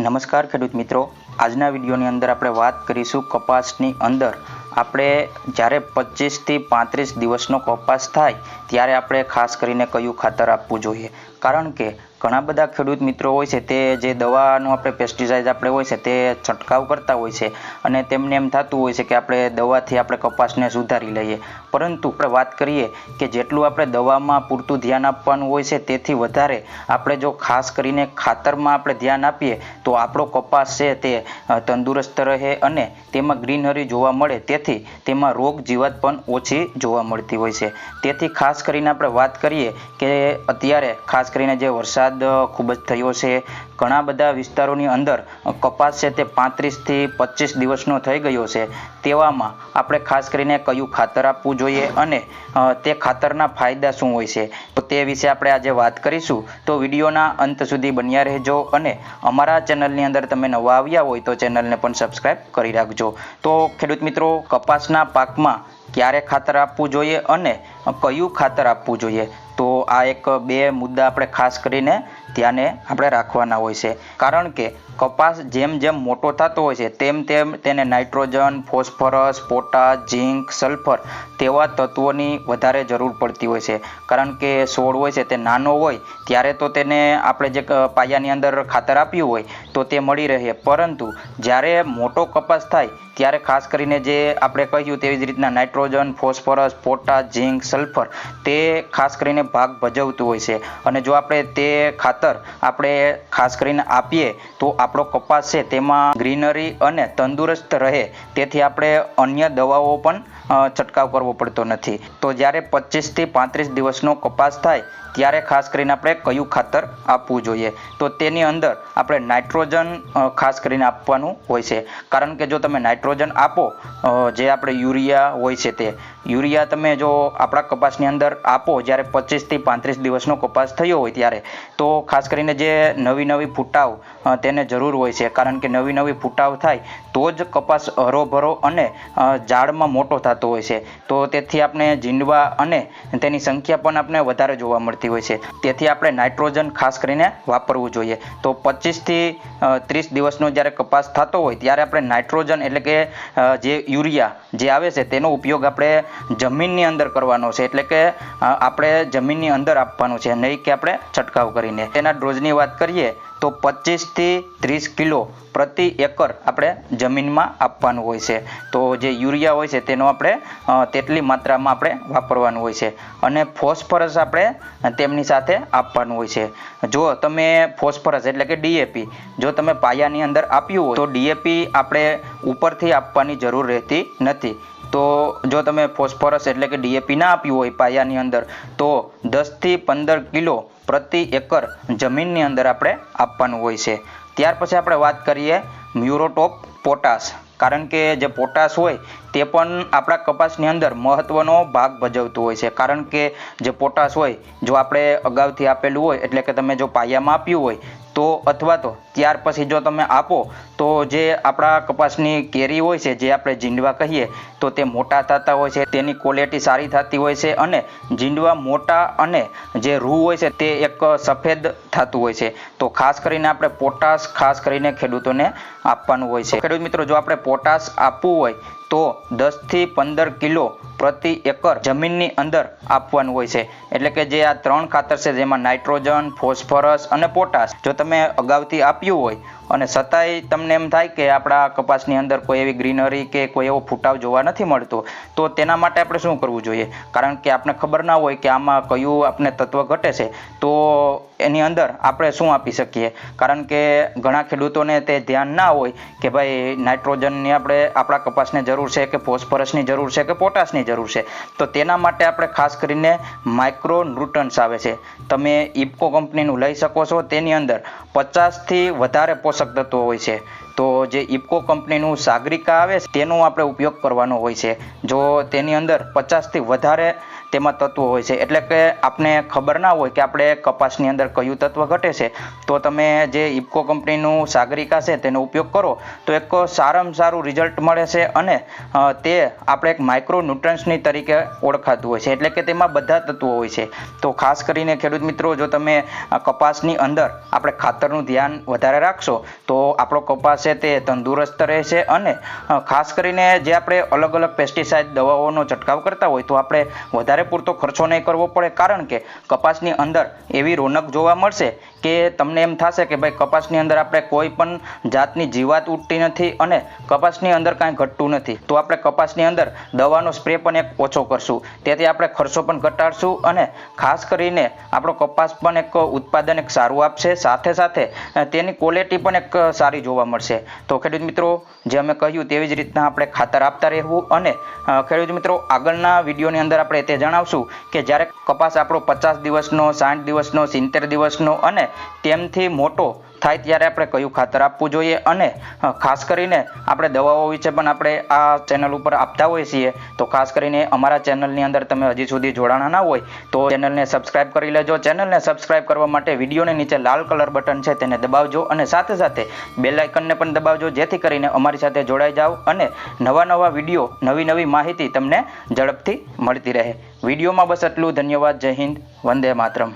નમસ્કાર ખેડૂત મિત્રો. આજના વિડીયોની અંદર આપણે વાત કરીશું કપાસની અંદર આપણે જ્યારે પચીસથી પાંત્રીસ દિવસનો કપાસ થાય, ત્યારે આપણે ખાસ કરીને કયું ખાતર આપવું જોઈએ? કારણ કે ઘણા બધા ખેડૂત મિત્રો હોય છે, તે જે દવાનું આપણે પેસ્ટિસાઇડ આપણે હોય છે, તે છંટકાવ કરતા હોય છે અને તેમને એમ થતું હોય છે કે આપણે દવાથી આપણે કપાસને સુધારી લઈએ. પરંતુ આપણે વાત કરીએ કે જેટલું આપણે દવામાં પૂરતું ધ્યાન આપવાનું હોય છે, તેથી વધારે આપણે જો ખાસ કરીને ખાતરમાં આપણે ધ્યાન આપીએ, તો આપણો કપાસ છે તે તંદુરસ્ત રહે અને તેમાં ગ્રીનરી જોવા મળે. તેથી તેમાં રોગ જીવાત પણ ઓછી જોવા મળતી હોય છે. તેથી ખાસ કરીને આપણે વાત કરીએ કે અત્યારે ખાસ કરીને જે વરસાદ ખૂબ જ થયો છે, ઘણા બધા વિસ્તારોની અંદર કપાસ છે તે પાંત્રીસથી પચીસ દિવસનો થઈ ગયો છે. તેવામાં આપણે ખાસ કરીને કયું ખાતર આપવું જોઈએ અને તે ખાતરના ફાયદા શું હોય છે? તો તે વિશે આપણે આજે વાત કરીશું. તો વિડીયોના અંત સુધી બન્યા રહેજો અને અમારા ચેનલની અંદર તમે નવા આવ્યા હોય તો ચેનલને પણ સબસ્ક્રાઈબ કરી રાખજો. તો ખેડૂત મિત્રો કપાસના પાકમાં ક્યારે ખાતર આપવું જોઈએ અને કયું ખાતર આપવું જોઈએ? તો આ એક બે મુદ્દા આપણે ખાસ કરીને ધ્યાને આપણે રાખવાના હોય છે. કારણ કે કપાસ જેમ જેમ મોટો થતો હોય છે, તેમ તેમ તેને nitrogen, phosphorus, potash, zinc, sulphur તેવા તત્વોની વધારે જરૂર પડતી હોય છે. કારણ કે છોડ હોય છે તે નાનો હોય, ત્યારે તો તેને આપણે જે પાયાની અંદર ખાતર આપ્યું હોય, તો તે મળી રહે. પરંતુ જ્યારે મોટો કપાસ થાય, ત્યારે ખાસ કરીને જે આપણે કહ્યું તેવી જ રીતના nitrogen, phosphorus, potash, zinc, sulphur તે ખાસ કરીને ભાગ ભજવતું હોય છે. અને જો આપણે તે ખાતર આપણે ખાસ કરીને આપીએ, તો આપણો કપાસ છે તેમાં ગ્રીનરી અને તંદુરસ્ત રહે. તેથી આપણે અન્ય દવાઓ પણ છંટકાવ કરવો પડતો નથી. તો જ્યારે પચીસથી પાંત્રીસ દિવસનો કપાસ થાય ત્યારે ખાસ કરીને આપણે કયું ખાતર આપવું જોઈએ? તો તેની અંદર આપણે નાઇટ્રોજન ખાસ કરીને આપવાનું હોય છે. કારણ કે જો તમે નાઇટ્રોજન આપો જે આપણે યુરિયા હોય છે તે, યુરિયા તમે જો આપણા કપાસની અંદર આપો, જ્યારે પચીસથી પાંત્રીસ દિવસનો કપાસ થયો હોય ત્યારે, તો ખાસ કરીને જે નવી નવી ફૂટાવ તેને જરૂર હોય છે. કારણ કે નવી નવી ફૂટાવ થાય, તો જ કપાસ હરોભરો અને ઝાડમાં મોટો થતો હોય છે. તો તેથી આપણે જીંડવા અને તેની સંખ્યા પણ આપણે વધારે જોવા મળતી હોય છે. તેથી આપણે નાઇટ્રોજન ખાસ કરીને વાપરવું જોઈએ. તો પચીસથી ત્રીસ દિવસનો જ્યારે કપાસ થતો હોય, ત્યારે આપણે નાઇટ્રોજન એટલે કે જે યુરિયા જે આવે છે, તેનો ઉપયોગ આપણે જમીનની અંદર કરવાનો છે. એટલે કે આપણે જમીનની અંદર આપવાનું છે, નહીં કે આપણે છંટકાવ કરીને. તેના ડોઝની વાત કરીએ તો પચીસથી ત્રીસ કિલો પ્રતિ એકર આપણે જમીનમાં આપવાનું હોય છે. તો જે યુરિયા હોય છે તેનો આપણે તેટલી માત્રામાં આપણે વાપરવાનું હોય છે. અને ફોસ્ફરસ આપણે તેમની સાથે આપવાનું હોય છે. જો તમે ફોસ્ફરસ એટલે કે ડીએપી જો તમે પાયાની અંદર આપ્યું હોય, તો ડીએપી આપણે ઉપરથી આપવાની જરૂર રહેતી નથી. તો જો તમે ફોસ્ફરસ એટલે કે ડીએપી ના આપ્યું હોય પાયાની અંદર, તો દસથી પંદર કિલો પ્રતિ એકર જમીનની અંદર આપણે આપવાનું હોય છે. ત્યાર પછી આપણે વાત કરીએ મ્યુરોટોપ પોટાશ. કારણ કે જે પોટાશ હોય તે પણ આપણા કપાસની અંદર મહત્વનો ભાગ ભજવતું હોય છે. કારણ કે જે પોટાશ હોય, જો આપણે અગાઉથી આપેલું હોય, એટલે કે તમે જો પાયામાં આપ્યું હોય, તો અથવા તો ત્યાર પછી જો તમે આપો તો જે આપણા કપાસની કેરી હોય છે, જે આપણે જીંડવા કહીએ, તો તે મોટા થતા હોય છે, તેની ક્વોલિટી સારી થતી હોય છે અને જીંડવા મોટા અને જે રૂ હોય છે તે એક સફેદ થતું હોય છે. તો ખાસ કરીને આપણે પોટાશ ખાસ કરીને ખેડૂતોને આપવાનું હોય છે. ખેડૂત મિત્રો, જો આપણે પોટાશ આપવું હોય, તો દસથી પંદર કિલો પ્રતિ એકર જમીનની અંદર આપવાનું હોય છે. એટલે કે જે આ ત્રણ ખાતર છે, જેમાં નાઇટ્રોજન, ફોસ્ફરસ અને પોટાશ. જો તમે અગાઉથી આપ્યું હોય અને છતાંય તમને એમ થાય કે આપણા કપાસની અંદર કોઈ એવી ગ્રીનરી કે કોઈ એવો ફૂટાવ જોવા નથી મળતો, તો તેના માટે આપણે શું કરવું જોઈએ? કારણ કે આપણે ખબર ના હોય કે આમાં કયું આપણે તત્વ ઘટે છે, તો એની અંદર આપણે શું આપી શકીએ? કારણ કે ઘણા ખેડૂતોને તે ધ્યાન ના હોય કે ભાઈ નાઇટ્રોજનની આપણે, આપણા કપાસને જરૂર છે કે ફોસ્ફરસની જરૂર છે કે પોટાશની જરૂર છે? તો તેના માટે આપણે ખાસ કરીને માઇક્રો ન્યુટ્રન્સ આવે છે. તમે ઇફકો કંપનીનું લઈ શકો છો. તેની અંદર પચાસથી વધારે પોષક તત્વો હોય છે. તો જે ઇફકો કંપનીનું સાગરિકા આવે તેનો આપણે ઉપયોગ કરવાનો હોય છે. જો તેની અંદર પચાસથી વધારે તેમાં તત્વો હોય છે. એટલે કે આપને ખબર ના હોય કે આપણે કપાસની અંદર કયું તત્વ ઘટે છે, તો તમે જે ઇફકો કંપનીનું સાગરિકા છે, તેનો ઉપયોગ કરો. તો એક સારામાં સારું રિઝલ્ટ મળે છે અને તે આપણે એક માઇક્રો ન્યુટ્રન્સની તરીકે ઓળખાતું હોય છે. એટલે કે તેમાં બધા તત્વો હોય છે. તો ખાસ કરીને ખેડૂત મિત્રો, જો તમે કપાસની અંદર આપણે ખાતરનું ધ્યાન વધારે રાખશો, તો આપણો કપાસ છે તે તંદુરસ્ત રહેશે અને ખાસ કરીને જે આપણે અલગ અલગ પેસ્ટિસાઇડ દવાઓનો છંટકાવ કરતા હોય તો આપણે વધારે પૂરતો ખર્ચો નહીં કરવો પડે કારણ કે કપાસની અંદર એવી રોનક જોવા મળશે કે તમને એમ થશે કે ભાઈ કપાસની અંદર આપણે કોઈ પણ જાતની જીવાત ઉઠતી નથી અને કપાસની અંદર કાંઈ ઘટતું નથી. તો આપણે કપાસની અંદર દવાનો સ્પ્રે પણ એક ઓછો કરશું. તેથી આપણે ખર્ચો પણ ઘટાડશું અને ખાસ કરીને આપણો કપાસ પણ એક ઉત્પાદન એક સારું આપશે. સાથે સાથે તેની ક્વોલિટી પણ એક સારી જોવા મળશે. તો ખેડૂત મિત્રો, જે અમે કહ્યું તેવી જ રીતના આપણે ખાતર આપતા રહેવું અને ખેડૂત મિત્રો, આગળના વિડીયોની અંદર આપણે તે જણાવશું કે જ્યારે કપાસ આપણો પચાસ દિવસનો, સાઠ દિવસનો, સિત્તેર દિવસનો અને તેમથી મોટો થાય ત્યારે આપણે કયું ખાતર આપવું જોઈએ અને ખાસ કરીને આપણે દવાઓ વિશે પણ આપણે આ ચેનલ ઉપર આપતા હોઈએ છીએ, તો ખાસ કરીને અમારા ચેનલની અંદર તમે હજી સુધી જોડાણા ના હોય, તો ચેનલને સબસ્ક્રાઇબ કરી લેજો. ચેનલને સબસ્ક્રાઇબ કરવા માટે વિડીયોની નીચે લાલ કલર બટન છે તેને દબાવજો અને સાથે સાથે બેલ આઇકનને પણ દબાવજો, જેથી કરીને અમારી સાથે જોડાઈ જાઓ અને નવા નવા વીડિયો, નવી નવી માહિતી તમને ઝડપથી મળતી રહે. વિડીયોમાં બસ એટલું ધન્યવાદ. જય હિન્દ. વંદે માતરમ.